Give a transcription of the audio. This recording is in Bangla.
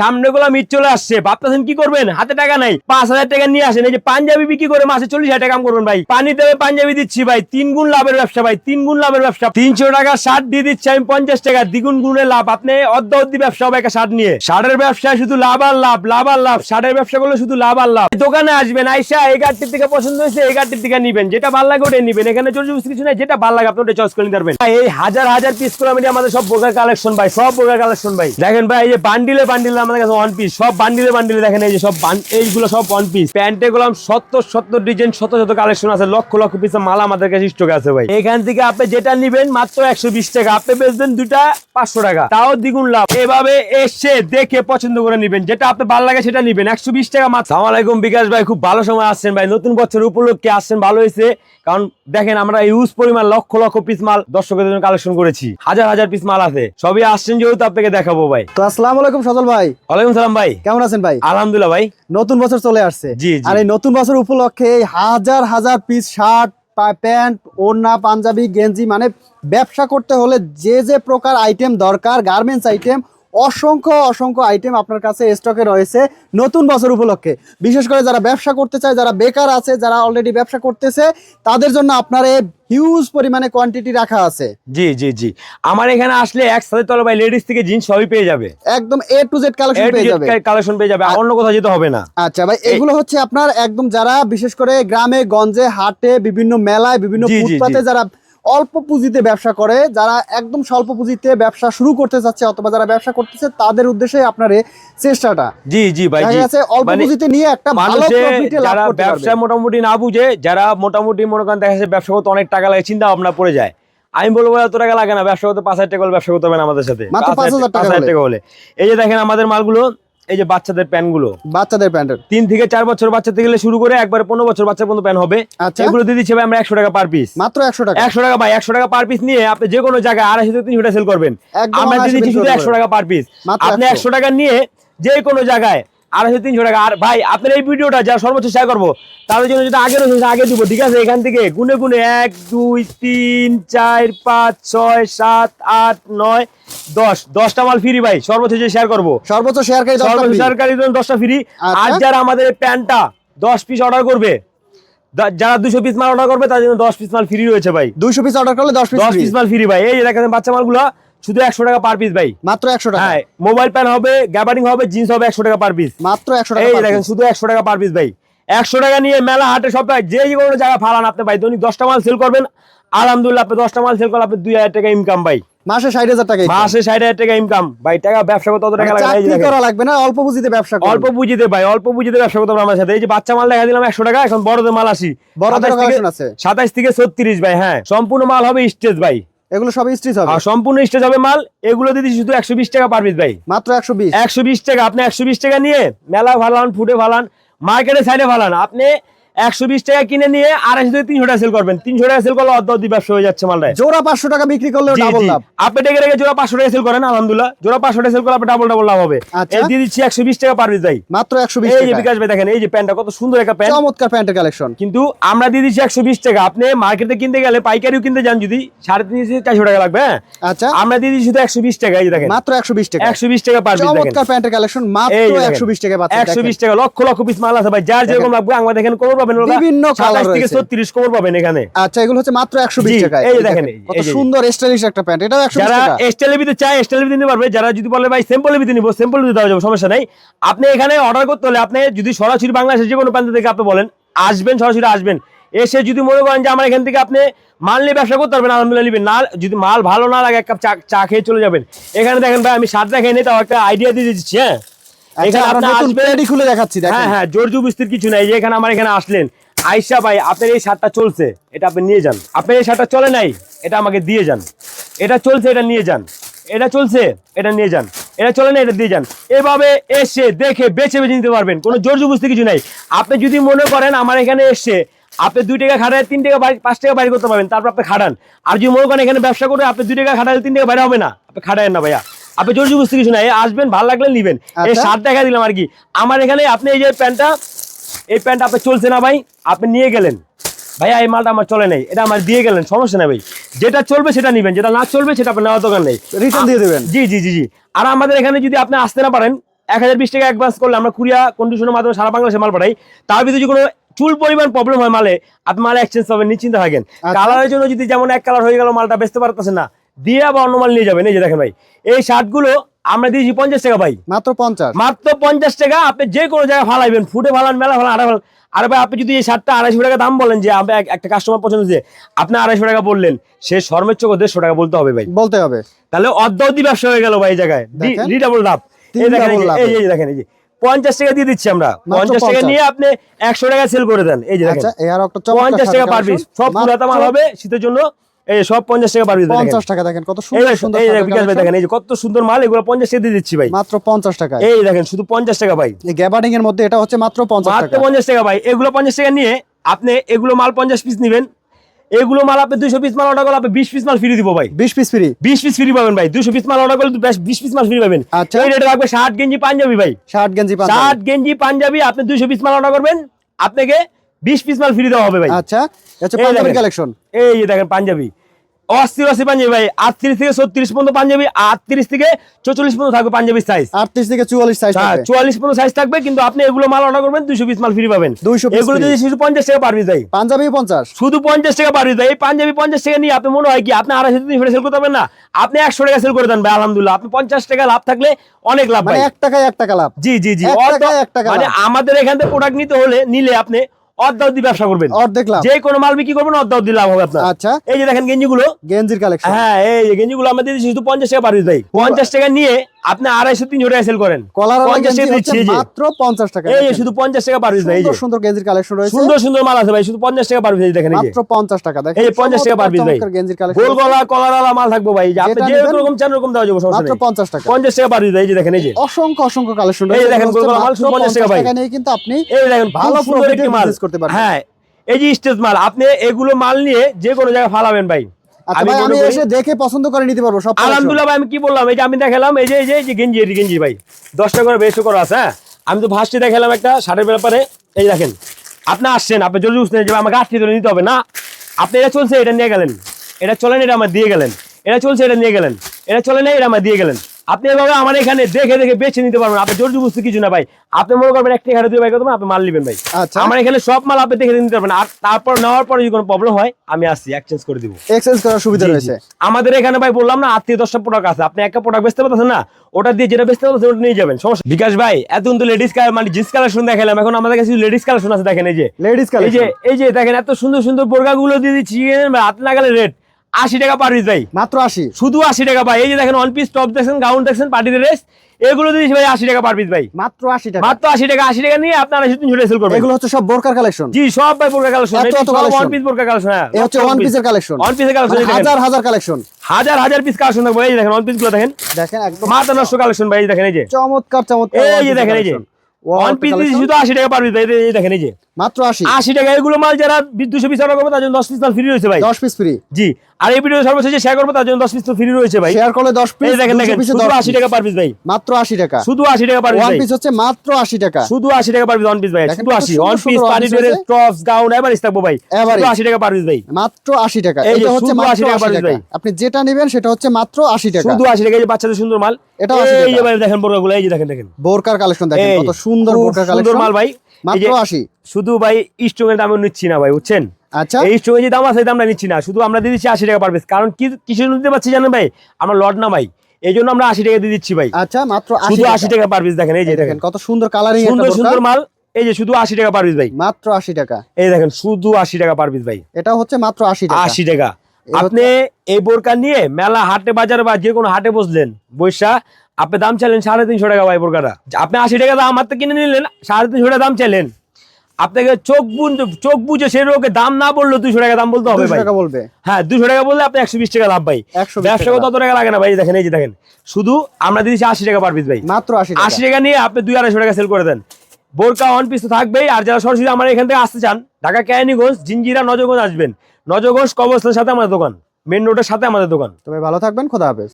সামনে গুলো মিট চলে আসছে। ভাবতেছেন কি করবেন? হাতে টাকা নাই। পাঁচ হাজার টাকা নিয়ে আসেন। এই যে পাঞ্জাবি বিক্রি করে মাসে চল্লিশ হাজার টাকা করবেন ভাই। পানি দেবে পাঞ্জাবি দিচ্ছি ভাই। তিন গুণ লাভের ব্যবসা ভাই। তিন গুণ লাভের ব্যবসা। তিনশো টাকা শার্ট দিয়ে দিচ্ছি আমি পঞ্চাশ টাকা। দ্বিগুণ গুণে লাভ। আপনি অর্ধ অর্ধি ব্যবসা হবে একটা শার্ট নিয়ে। শার্টের ব্যবসায় শুধু লাভ আর লাভ লাভ আর লাভ। শার্টের ব্যবসা করলে শুধু লাভ আর লাভ। দোকানে আসবেন, আইসা এই গাড়ির থেকে পছন্দ হয়েছে, এই গাড়ির থেকে নিবেন। যেটা ভালো লাগে ওটাই নিবেন। এখানে জোর জবরদস্তি কিছু নাই। যেটা ভালো লাগে আপনি ওটা চয়েস করে নিতে পারবেন। এই হাজার হাজার পিস করে আমি আমাদের সব বোকার কালেকশন ভাই, সব বোকার কালেকশন ভাই। দেখেন ভাই, এই যে বান্ডিলে বান্ডিলে আমাদের কাছে ওয়ান পিস সব বান্ডিলে বান্ডিলে দেখেন এই যে সব এইগুলো সব ওয়ান পিস প্যান্টে ডিজাইন, শত শত কালেকশন আছে, লক্ষ লক্ষ পিস মাল আমাদের কাছে আছে ভাই। এখান থেকে আপনি যেটা নিবেন মাত্র একশো বিশ টাকা, আপনি বেচবেন দুটা পাঁচশো টাকা। তাও দ্বিগুণ লাভ। এভাবে এসে দেখে পছন্দ করে নিবেন। যেটা আপনি ভালো লাগে সেটা নিবেন। একশো বিশ টাকা মাত্র। বিকাশ ভাই, খুব ভালো সময় আসছেন ভাই। নতুন বছর উপলক্ষে আসছেন ভালো হয়েছে। কারণ দেখেন আমরা ইউজ পরিমাণ লক্ষ লক্ষ পিস মাল দর্শকের জন্য কালেকশন করেছি। হাজার হাজার পিস মাল আছে। সবই আসছেন যেহেতু আপনাকে দেখাবো ভাই। তো আসসালামু আলাইকুম সজল ভাই। ওয়ালাইকুম সালাম ভাই। কেমন আছেন ভাই? আলহামদুলিল্লাহ ভাই। নতুন বছর চলে আসছে। জি। আর এই নতুন বছর উপলক্ষে এই হাজার হাজার পিস শার্ট প্যান্ট ওড়না পাঞ্জাবি গেঞ্জি মানে ব্যবসা করতে হলে যে যে প্রকার আইটেম দরকার গার্মেন্টস আইটেম অসংখ্য অসংখ্য আইটেম আপনার কাছে স্টকে রয়েছে নতুন বছর উপলক্ষে। বিশেষ করে যারা ব্যবসা করতে চায় যারা বেকার আছে যারা অলরেডি ব্যবসা করতেছে তাদের জন্য আপনার এই হিউজ পরিমাণে কোয়ান্টিটি রাখা আছে। জি জি জি। আমার এখানে আসলে একসাথে তলে ভাই লেডিস থেকে জিন্স সবই পেয়ে যাবে। একদম এ টু জেড কালেকশন পেয়ে যাবে। কালেকশন পেয়ে যাবে অন্য কোথাও যেতে হবে না। আচ্ছা ভাই এগুলো হচ্ছে আপনার একদম যারা বিশেষ করে গ্রামে গঞ্জে হাটে বিভিন্ন মেলায় বিভিন্ন ফুটপাতে যারা অল্প পুঁজিতে ব্যবসা করে যারা একদম স্বল্প পুঁজিতে ব্যবসা শুরু করতে চাচ্ছে অথবা যারা ব্যবসা করতেছে তাদের উদ্দেশ্যে আপনার চেষ্টাটা। জি জি ভাই অল্প মানে পুঁজিতে নিয়ে একটা ভালো প্রফিটে লাভ যারা করতে ব্যবসা মোটামুটি না বুঝে যারা মোটামুটি মনে করেন দেখা যাচ্ছে ব্যবসা করতে অনেক টাকা লাগে চিন্তা ভাবনা পড়ে যায়। আমি বলব এত টাকা লাগে না ব্যবসা করতে পাঁচ হাজার টাকা হলে ব্যবসা করতে হবে আমাদের সাথে। মাত্র পাঁচ হাজার 5,000 টাকা পাঁচ হাজার টাকা হলে। এই যে দেখেন আমাদের মালগুলো এই যে বাচ্চাদের প্যান্টগুলো? বাচ্চাদের প্যান্টের। তিন থেকে চার বছর বাচ্চা থেকে শুরু করে একবার পনেরো বছর বাচ্চা পর্যন্ত প্যান্ট হবে। আচ্ছা। এগুলো দিয়ে দিচ্ছে ভাই আমরা একশো টাকা পার পিস মাত্র একশো টাকা? একশো টাকা ভাই একশো টাকা পার পিস নিয়ে আপনি যে কোনো জায়গায় আড়াইশো থেকে তিনশো টাকা সেল করবেন। আমরা দিয়ে দিচ্ছি শুধু একশো টাকা পার পিস আপনি একশো। টাকা নিয়ে যে কোনো জায়গায় আড়াইশো তিনশো টাকা। আর ভাই আপনার এই ভিডিওটা যা সর্বোচ্চ শেয়ার করব তাদের জন্য যেটা আগে রয়েছে আগে দিব ঠিক আছে? এখান থেকে গুনে গুনে এক দুই তিন চার পাঁচ ছয় সাত আট নয় দশ দশটা মাল ফ্রি ভাই সর্বোচ্চ যে শেয়ার করব। সর্বোচ্চ শেয়ারকারী সর্বোচ্চ দশটা ফ্রি আচ্ছা। আর যারা আমাদের প্যান্টটা দশ পিস অর্ডার করবে যারা দুশো পিস মাল অর্ডার করবে তার জন্য দশ পিস মাল ফ্রি রয়েছে ভাই। দুইশো পিস অর্ডার করলে দশ পিস দশ পিস মাল ফ্রি ভাই। এই দেখেন বাচ্চা মালগুলো শুধু একশো টাকা পার পিস ভাই। মাত্র একশো টাকা? হ্যাঁ মোবাইল প্যান হবে গ্যাবারিং হবে জিন্স হবে একশো টাকা পার পিস মাত্র একশো টাকা এই দেখেন শুধু একশো টাকা পার পিস ভাই। একশো টাকা নিয়ে মেলা হাটে সপ্তাহে যে কোনো জায়গায় ফালান আপনি ভাই। দৈনিক দশটা মাল সেল করবেন। আলহামদুলিল্লাহ আপনি দশটা মাল সেল করলে আপনি দুই হাজার টাকা ইনকাম ভাই। মাসে ষাট হাজার টাকা income। মাসে ষাট হাজার টাকা ইনকাম ভাই টাকা ব্যবসা করতে অত টাকা মানে লাগে চাকরি করা লাগবে না অল্প পুঁজিতে ব্যবসা। অল্প পুঁজিতে ভাই অল্প পুঁজিতে ব্যবসা করতে আমার সাথে। এই যে বাচ্চা মাল দেখা দিলাম একশো টাকা এখন বড়দের মাল আসি। বড়দের সাতাশ থেকে- আছে। সাতাইশ থেকে ছত্রিশ ভাই হ্যাঁ। সম্পূর্ণ মাল হবে স্টেজ ভাই। এগুলো সব স্ট্রিচ হবে। সম্পূর্ণ স্টেজ হবে মাল। এগুলো দিদি শুধু একশো বিশ টাকা পার পিস ভাই। মাত্র একশো বিশ। একশো বিশ টাকা আপনি একশো বিশ টাকা নিয়ে মেলা ফালান ফুটে ফালান মার্কেটে সাইডে ফালান। আপনি একশো বিশ টাকা কিনে নিয়ে আড়াইশো থেকে তিনশো টাকা সেল করবেন। তিনশো টাকা সেল করলে অর্ধ অর্ধি ব্যবসা হয়ে যাচ্ছে মালটায়। জোড়া পাঁচশো টাকা বিক্রি করলেও ডাবল লাভ আপনি ডেকে রেখে জোড়া পাঁচশো টাকা সেল করেন আলহামদুলিল্লাহ। জোড়া পাঁচশো টাকা সেল করলে আপনি ডাবল ডাবল লাভ হবে। এই দিয়ে দিচ্ছি একশো বিশ টাকা পার পিস মাত্র একশো বিশ এই যে বিকাশ ভাই দেখেন এই যে প্যান্টটা কত সুন্দর একটা প্যান্ট। চমৎকার প্যান্টের কালেকশন কিন্তু আমরা দিয়ে দিচ্ছি একশো বিশ টাকা। আপনি মার্কেটে কিনতে গেলে পাইকারিও কিনতে যান যদি সাড়ে তিনশো চারশো টাকা লাগবে হ্যাঁ? আচ্ছা। আমরা দিয়ে দিচ্ছি শুধু একশো বিশ টাকা এই দেখেন। মাত্র একশো বিশ টাকা। একশো বিশ টাকা পার পিস দেখেন। চমৎকার প্যান্টের কালেকশন মাত্র। একশো বিশ টাকা একশো বিশ টাকা লক্ষ লক্ষ পিস মাল আছে ভাই। যার যেরকম লাগবে আমরা দেখেন কোমর পাবেন বিভিন্ন colour 27 থেকে রয়েছে। ছত্রিশ কোমর পাবেন এখানে। আচ্ছা এগুলো হচ্ছে মাত্র একশো বিশ জি, টাকা এই দেখেন, কত সুন্দর স্টাইলিশ একটা প্যান্ট এটাও যারা টাকা। এস্টেলিভিতে চায় এস্টেলিভিতে নিতে পারবে। যারা যদি বলে ভাই নিবো লিভিতে দেওয়া যাবে সমস্যা নেই। আপনি এখানে অর্ডার করতে হলে আপনি যদি সরাসরি বাংলাদেশের যে কোনো প্রান্ত থেকে আপনি বলেন আসবেন সরাসরি আসবেন। এসে যদি মনে করেন যে আমার এখান থেকে আপনি মাল নিয়ে ব্যবসা করতে পারবেন আলহামদুলিল্লাহ নিবেন। না যদি মাল ভালো না লাগে এক কাপ চা চা খেয়ে চলে যাবেন। এখানে দেখেন ভাই আমি সাত দেখে নিই তাও একটা আইডিয়া দিয়ে দিচ্ছি হ্যাঁ? এখানে নতুন আসবেন- খুলে দেখাচ্ছি হ্যাঁ দেখেন হ্যাঁ কিছু নাই যে এখানে আমার এখানে আসলেন। আইসা ভাই আপনার এই শার্টটা চলছে এটা আপনি নিয়ে যান। আপনার এই শার্টটা চলে নাই এটা আমাকে দিয়ে যান। এটা চলছে এটা নিয়ে যান। এটা চলছে এটা নিয়ে যান। এটা চলে না এটা দিয়ে যান। এভাবে এসে দেখে বেছে বেছে নিতে পারবেন কোনো জোর জবস্তি কিছু নাই। আপনি যদি মনে করেন আমার এখানে এসে আপনি দুই টাকা খাটায় তিন টাকা পাঁচ টাকা বাইরে করতে পারবেন তারপর আপনি খাটান। আর যদি মনে করেন এখানে ব্যবসা করে আপনি দুই টাকা খাটালে তিন টাকা বাইরে হবে না আপনি খাটায়েন না ভাইয়া। আপনি জোর জবস্তি কিছু নাই আসবেন ভালো লাগলে নিবেন। এই আচ্ছা। শার্ট দেখা দিলাম আর কি। আমার এখানে আপনি এই যে প্যান্টটা এই প্যান্ট আপনার চলছে না ভাই আপনি নিয়ে গেলেন। ভাইয়া এই মালটা আমার চলে নাই এটা আমার দিয়ে গেলেন সমস্যা নেই ভাই। যেটা চলবে সেটা নিবেন যেটা না চলবে সেটা আপনার নেওয়ার দোকান নেই। রিটার্ন দিয়ে দেবেন। জি জি জি জি। আর আমাদের এখানে যদি আপনি আসতে না পারেন এক হাজার বিশ টাকা অ্যাডভান্স করলে আমরা কুরিয়া কন্ডিশনের মাধ্যমে সারা বাংলাদেশে মাল পাঠাই। তার ভিতরে যদি কোনো চুল পরিমাণ প্রবলেম হয় মালে আপনি মালে এক্সচেঞ্জ পাবেন নিশ্চিন্ত থাকেন। আচ্ছা। কালারের জন্য যদি যেমন এক কালার হয়ে গেল মালটা বেচতে পারতেছেন না দিয়ে আবার অন্য মাল নিয়ে যাবেন। এই যে দেখেন ভাই এই শার্টগুলো আমরা দিয়েছি পঞ্চাশ টাকা ভাই। মাত্র পঞ্চাশ। মাত্র পঞ্চাশ টাকা আপনি যে কোনো জায়গায় ফালাইবেন ফুটে ফালান মেলা ফালান আড়া ফালান। আর ভাই আপনি যদি এই শার্টটা আড়াইশো টাকা দাম বলেন যে আমি এক- একটা কাস্টমার পছন্দ যে আপনি আড়াইশো টাকা বললেন সে সর্বোচ্চ দেড়শো টাকা বলতে হবে ভাই। বলতে হবে। তাহলে অর্ধি ব্যবসা হয়ে গেল ভাই এই জায়গায়। ডাবল লাভ এই দেখেন এই দেখেন এই যে। পঞ্চাশ টাকা দিয়ে দিচ্ছি আমরা। পঞ্চাশ টাকা নিয়ে আপনি একশো টাকা সেল করে দেন। এই যে দেখেন। আচ্ছা পঞ্চাশ টাকা পার পিস সব পুরাতা মাল হবে শীতের জন্য। এই সব পঞ্চাশ টাকা পার পিস পঞ্চাশ টাকা দেখেন কত সুন্দর সুন্দর এই বিকাশ ভাই দেখেন এই যে কত সুন্দর মাল এগুলো পঞ্চাশ টাকা দিয়ে দিচ্ছি ভাই। মাত্র পঞ্চাশ টাকা। এই দেখেন শুধু পঞ্চাশ টাকা ভাই। এই গ্যাবার্ডিং এর মধ্যে এটা হচ্ছে মাত্র পঞ্চাশ মাত্র টাকা। পঞ্চাশ টাকা ভাই। এগুলো পঞ্চাশ টাকা নিয়ে আপনি এগুলো মাল পঞ্চাশ পিস নেবেন। এগুলো মাল আপনি দুইশো পিস মাল অর্ডার করলে আপনি বিশ পিস মাল ফ্রি দিব ভাই। বিশ পিস ফ্রি বিশ পিস ফ্রি পাবেন ভাই। দুশো পিস মাল অর্ডার করলে বিশ পিস মাল ফ্রি পাবেন। আচ্ছা। এই রেটে রাখবে ষাট গেঞ্জি পাঞ্জাবি ভাই। শার্ট গেঞ্জি ষাট গেঞ্জি পাঞ্জাবি আপনি দুইশো পিস মাল অর্ডার করবেন। আপনাকে বিশ পিস মাল ফ্রি দেওয়া হবে ভাই। আচ্ছা এই পাঞ্জাবির কালেকশন এই যে দেখেন পাঞ্জাবি। অস্থির অস্থির পাঞ্জাবি ভাই আটত্রিশ থেকে ছত্রিশ পর্যন্ত পাঞ্জাবি আটত্রিশ থেকে চৌচল্লিশ পর্যন্ত থাকবে পাঞ্জাবির সাইজ আটত্রিশ থেকে চুয়াল্লিশ সাইজ হ্যাঁ চুয়াল্লিশ পর্যন্ত সাইজ থাকবে কিন্তু আপনি এগুলো মাল অর্ডার করবেন দুইশো পিস মাল ফ্রি পাবেন। 200 এগুলো যদি শুধু পঞ্চাশ টাকা পারবি ভাই পাঞ্জাবি পঞ্চাশ। শুধু পঞ্চাশ টাকা পারবি ভাই এই পাঞ্জাবি পঞ্চাশ টাকা নিয়ে আপনি মনে হয় কি আপনি আড়াইশো তিনশো সেল করতে পারবেন না। আপনি একশো টাকা সেল করে দেন ভাই আলহামদুলিল্লাহ। আপনি পঞ্চাশ টাকা লাভ থাকলে অনেক লাভ মানে এক টাকায় এক টাকা লাভ। জি জি জি মানে আমাদের এখান থেকে প্রোডাক্ট নিতে হলে নিলে আপনি ব্যবসা করবেন। অর্ধেক যে কোনো মাল বিক্রি করবেন লাভ হবে আপনার। আচ্ছা। এই যে দেখেন গেঞ্জিগুলো। গেঞ্জির কালেকশন হ্যাঁ এই যে গেঞ্জিগুলো আমাদের শুধু পঞ্চাশ টাকা ভাই। পঞ্চাশ টাকা নিয়ে আপনি আড়াইশো তিনশো টাকা সেল করেন। কলার পঞ্চাশ মাত্র পঞ্চাশ টাকা। এই শুধু পঞ্চাশ টাকা সুন্দর গেঞ্জির কালেকশন রয়েছে। সুন্দর সুন্দর মাল আছে ভাই শুধু পঞ্চাশ টাকা এই দেখেন মাত্র পঞ্চাশ টাকা দেখেন। এই 50 টাকা পার ভাই। গেঞ্জির গোল গলা কলার মাল থাকব ভাই আপনি যে রকম চান ওরকম দেওয়া যাবে সমস্যা মাত্র পঞ্চাশ টাকা। পঞ্চাশ টাকা এই যে দেখেন এই যে। অসংখ্য অসংখ্য কালেকশন এই দেখেন রয়েছে গোলগোলা মাল শুধু 50 টাকা ভাই। নিয়ে কিন্তু আপনি এই দেখেন ভালো ভালো সুন্দর একটি মাল। করতে পারবেন। হ্যাঁ এই যে স্টেজ মাল আপনি এগুলো মাল নিয়ে যে কোনো জায়গায় ফালাবেন ভাই। আচ্ছা ভাই আমি এসে দেখে পছন্দ করে নিতে পারব সব আলহামদুলিল্লাহ ভাই আমি কি বললাম এই যে আমি দেখালাম এই যে এই যে এই যে গেঞ্জি এটি গেঞ্জি ভাই দশটা করে বেশি করে আছে হ্যাঁ? আমি তো ফার্স্টে দেখালাম একটা শার্টের ব্যাপারে এই দেখেন আপনি আসছেন আপনি জরুরি বুঝতে যে আমাকে আটটি ধরে নিতে হবে না? আপনি এটা চলছে এটা নিয়ে গেলেন এটা চলেন এটা আমার দিয়ে গেলেন এটা চলছে এটা নিয়ে গেলেন এটা চলে না এটা আমার দিয়ে গেলেন। আপনি এভাবে আমার এখানে দেখে দেখে বেছে নিতে পারবেন। আপনি জোর বুঝতে কিছু না ভাই। আপনি মনে করবেন একটা এখানে দুই ভাই করবেন আপনি মাল নেবেন ভাই। আচ্ছা। আমার এখানে সব মাল আপনি দেখে নিতে পারবেন। আর তারপর নেওয়ার পরে যদি কোনো প্রবলেম হয় আমি আসছি এক্সচেঞ্জ করে দিব। এক্সচেঞ্জ করার সুবিধা। রয়েছে। আমাদের এখানে ভাই বললাম না আত্মীয় দশটা প্রোডাক্ট আছে। আপনি একটা প্রোডাক্ট বেচতে পারতেছেন না ওটা দিয়ে যেটা বেচতে পারতেছেন ওটা নিয়ে যাবেন। সমস্যা বিকাশ ভাই এত কিন্তু লেডিস কালার মানে জিন্স কালেকশন দেখালাম এখন আমাদের কাছে লেডিস কালেকশন আছে দেখেন এই যে। লেডিস এই যে এই যে দেখেন এত সুন্দর সুন্দর বোরকা গুলো দিয়ে দিচ্ছি হাত না গেলে রেট আশি টাকা পার পিস ভাই। মাত্র আশি? শুধু আশি টাকা ভাই। এই যে দেখেন ওয়ান পিস টপ দেখছেন গাউন দেখছেন পার্টিতে রেস এগুলো দিয়েছি ভাই আশি টাকা পার পিস ভাই। মাত্র আশি টাকা। মাত্র আশি টাকা আশি টাকা নিয়ে আপনারা শুধু ঝুড়ে সেল করবেন। এগুলো হচ্ছে সব বোরকার কালেকশন জি সব ভাই বোরকা কালেকশন এত এত collection। ওয়ান পিস বোরকা কালেকশন হ্যাঁ। হচ্ছে ওয়ান পিসের কালেকশন ওয়ান পিসের কালেকশন হাজার হাজার কালেকশন হাজার হাজার পিস কালেকশন থাকবে এই দেখেন ওয়ান পিসগুলো দেখেন। দেখেন একদম মাথা নষ্ট কালেকশন ভাই এই দেখেন এই যে। চমৎকার চমৎকার এই যে দেখেন এই যে। One piece. শুধু আশি টাকা পারবি ভাই এই দেখেন এই যে। মাত্র আশি। আশি টাকা এগুলো মাল যারা দুশো পিস অর্ডার করবে তার জন্য দশ পিস মাল ফ্রি রয়েছে ভাই। দশ পিস ফ্রি জি। আর এই ভিডিও সর্বশেষে শেয়ার করব তার জন্য দশ পিস তো ফ্রি রয়েছে ভাই। শেয়ার করলে দশ পিস এই দেখেন দেখেন শুধু দশ আশি টাকা পার পিস ভাই। মাত্র আশি টাকা। শুধু আশি টাকা পার পিস ওয়ান পিস হচ্ছে মাত্র আশি টাকা। শুধু আশি টাকা পার পিস ওয়ান পিস ভাই। শুধু কত আশি। সুন্দর one piece dress tops gown average থাকব ভাই। শুধু আশি টাকা পার পিস ভাই। মাত্র আশি টাকা। এটা হচ্ছে মাত্র 80 টাকা পার টাকা। ভাই। আপনি যেটা নেবেন সেটা হচ্ছে মাত্র আশি টাকা। শুধু আশি টাকা এই বাচ্চাদের সুন্দর মাল। এটা 80 এই যে ভাই দেখেন বোরকা গুলো এই যে দেখেন দেখেন। বোরকার কালেকশন দেখেন কত সুন্দর বোরকার সুন্দর মাল ভাই। মাত্র যে আশি। শুধু ভাই স্ট্রংয়ের দামও নিচ্ছি না ভাই বুঝছেন? আচ্ছা। এই স্ট্রংয়ের যে দাম আছে দামটা নিচ্ছি না। শুধু আমরা দিয়ে দিচ্ছি আশি টাকা পার পিস কারণ কি কিছু দিতে পারছি জানেন ভাই? আমরা লট না ভাই। এই জন্য আমরা আশি টাকা দিয়ে দিচ্ছি ভাই। আচ্ছা মাত্র শুধু আশি টাকা পার পিস দেখেন এই যে দেখেন কত সুন্দর কালারিং সুন্দর সুন্দর মাল। এই যে শুধু আশি টাকা পার পিস ভাই। মাত্র আশি টাকা। এই দেখেন শুধু আশি টাকা পার পিস ভাই। এটা হচ্ছে মাত্র আশি টাকা। আশি টাকা। আপনি এই বোরকা নিয়ে মেলা হাটে বাজার বা যে কোনো হাটে বসলেন বৈশা আপনি দাম চাইলেন সাড়ে তিনশো টাকা ভাই বোরকাটা। আপনি আশি টাকা দাম আমার থেকে কিনে নিলেন সাড়ে তিনশো টাকা দাম চাইলেন। আপনাকে চোখ চোখ বুঝে সেই রোগে দাম না বললেও দুশো টাকা দাম বলতে হবে 200 ভাই। টাকা বলবে। হ্যাঁ দুশো টাকা বললে আপনি একশো বিশ টাকা লাভ ভাই। ব্যবসা করতে টাকা লাগে না ভাই দেখেন এই যে দেখেন। শুধু আমরা দিয়েছি আশি টাকা পার পিস ভাই। মাত্র আশি আশি টাকা নিয়ে আপনি দুই আড়াইশো টাকা সেল করে দেন। বোরকা ওয়ান পিস তো থাকবেই আর যারা সরাসরি আমার এখান থেকে আসতে চান ঢাকা কেরানীগঞ্জ জিঞ্জিরা নজরগঞ্জ আসবেন। নজরগঞ্জ কবরস্থানের সাথে আমাদের দোকান মেন রোডের সাথে আমাদের দোকান। তবে ভালো থাকবেন খোদা হাফেজ।